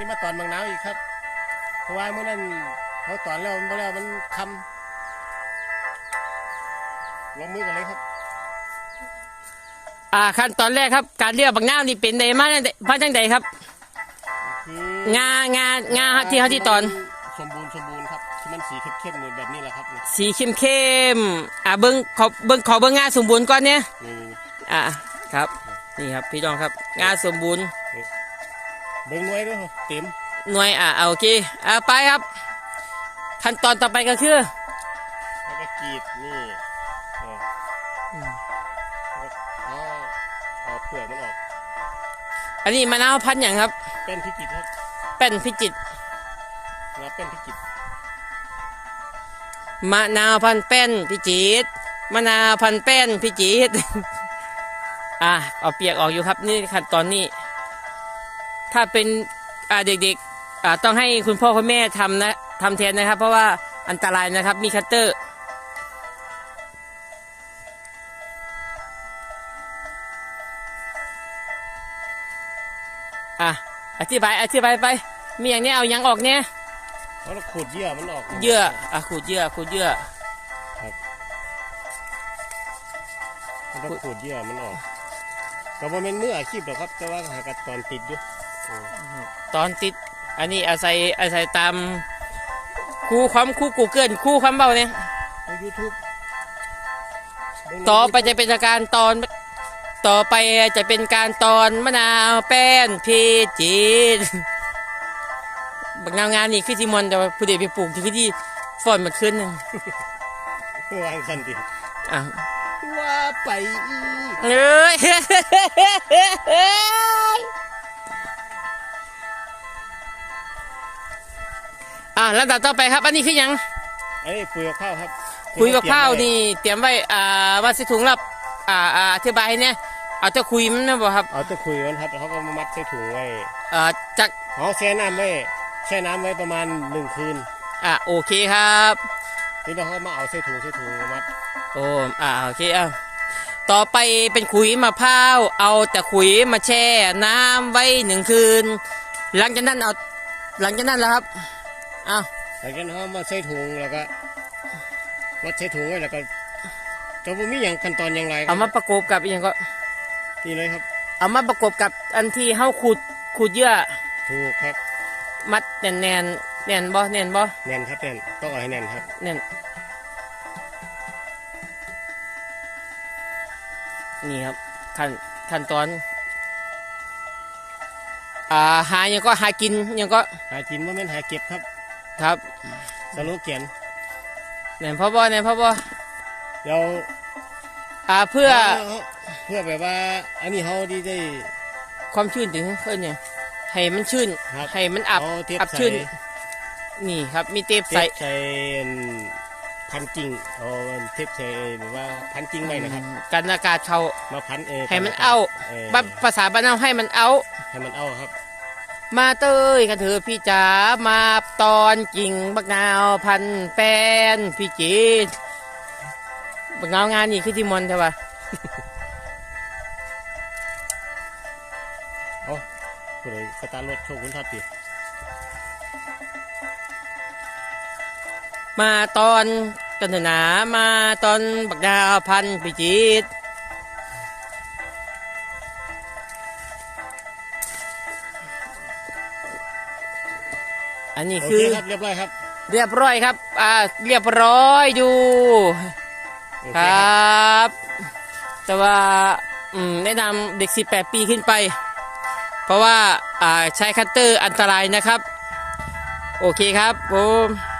นี้มาตอนบางนาวอีกครับ เพราะว่าเมื่อนั้นเขาตอนแล้วมันบ่แล้วมันคำลงมือกันเลยครับ อ่าขั้นตอนแรกครับ การเลือกบักนาวนี่เป็นใดมาจั่งใดมาจังใดครับ คืองางางาที่เขาที่ตอน สมบูรณ์สมบูรณ์ครับที่มันสีเข้มๆเนี่ยแบบนี้แหละครับนี่สีเข้มเข้มๆอ่าเบิ้งขอเบิ้งขอเบิ้งงาสมบูรณ์ก่อนเนี่ยนี่อ่าครับ นี่ครับพี่น้องครับงาสมบูรณ์ เบิ่งหน่วยด้วยเต็มหน่วยอ่าเอาโอเคอ่าไปครับ ขั้นตอนต่อไปก็คือแล้วก็กรีดนี่เอออมแล้วเอาเอาเปลือกมันออก อันนี้มะนาวพันธุ์อย่างครับเป็นพิจิตรครับแป้นพิจิตรนะเป็นพิจิตรมะนาวพันธุ์แป้นพิจิตรมะนาวพันธุ์แป้นพิจิตร อ่าเอาเปียกออกอยู่ครับนี่ขั้นตอนนี้ ถ้าเป็นอ่าเด็กๆอ่าต้องให้คุณพ่อคุณแม่ทำนะทำแทนนะครับ เพราะว่าอันตรายนะครับมีคัตเตอร์อะอธิบายอธิบายไป มีอย่างนี้เอายังออกเนี่ยเพราะเราขูดเยื่อมันออกเยื่ออะขูดเยื่อขูดเยื่อเราขูดเยื่อมันออกก็บ่แม่นมืออาชีพหรอกครับ แต่ว่าหากัดตอนติดอยู่อืม ตอนติด อันนี้อาศัยอาศัยตามครูความครูกูเกิลครูความเบาเนี่ย ใน YouTube ต่อไปจะเป็นการตอนต่อไปจะเป็นการตอนมะนาวแป้นพีจีนบักนาวงานนี่คือที่มอนแต่ว่าผู้เด็กไปปลูกที่คือที่ฟอนมันขึ้นหนึ่งวางสันติอ้าวว่าไปอีกเอ้ย ลำดับต่อไปครับ อันนี้คือหยังอันนี้คุยกับข้าวครับคุยกับข้าวนี่เตรียมไว้อ่าว่าสิถุงรับอ่าอ่าอธิบายให้เนี่ยเอาจะคุยมันนะบ่ครับเอาแต่คุยมันครับเขาก็มามัดใส่ถุงไว้อ่าจากเขาแช่น้ำไว้แช่น้ำไว้ประมาณหนึ่งคืนอ่าโอเคครับนี่เราเขามาเอาใส่ถุงใส่ถุงมามัดโอ้อ่าโอเคเอาต่อไปเป็นขุยมะพร้าวเอาแต่ขุยมาแช่น้ำไว้หนึ่งคืน หลังจากนั้นเอาหลังจากนั้นแล้วครับ อ้าวหลังจากนั้นเขามาใส่ถุงแล้วก็มัดใส่ถุงไว้แล้วก็จะบ่มีอย่างขั้นตอนอย่างไรครัเอามาประกบกับอหย่างก็นี่เลยครับ เอามาประกบกับอันที่เฮาขูดขูดเยื่อถูกครับ มัดแน่นแน่นแน่นบ่แน่นบ่แน่นครับแน่นต้องเอาให้แน่นครับแน่นนี่ครับขั้นขั้นตอนอ่าหายังก็หากินยังก็หากินว่าแม่นหาเก็บครับ ครับสโลแกนแน่นพ่อบ่แน่นพ่อบ่เดี๋ยวอ่าเพื่อเพื่อแบบว่า อันนี้เขาดีได้ความชื้นถึงเพิ่นเนี่ยให้มันชื้นครับให้มันอับเาเทปอับใส่ชื้น นี่ครับมีเทปเทใส่ปใส่พันกิ่งเอาเทปใส่แบบว่าพันกิ่งไว้นะครับกันอากาศเขามาพันเออให้มันเอาเออบัภาษาบ้านเราให้มันเอาให้มันเอาครับ มาเต้ยกันเถอะพี่จ๋ามาตอนกิ่งบักนาวพันแฟนพี่จีดบักนาวงานนี่คือที่มอนใช่ปะก็เลยสตาร์ทรถโชคคุณทัดปีมาตอนกันเถอะนะมาตอนบักนาวพันพี่จีด อันนี้โอคืเคอครับเรียบร้อยครับเรียบร้อยครับ อ่า เรียบร้อยดูโอคเรับ แต่ว่าอืมแนะนำเด็ก 18 ปีขึ้นไป เพราะว่าอ่าใช้คัตเตอร์อันตรายนะครับ โอเคครับผม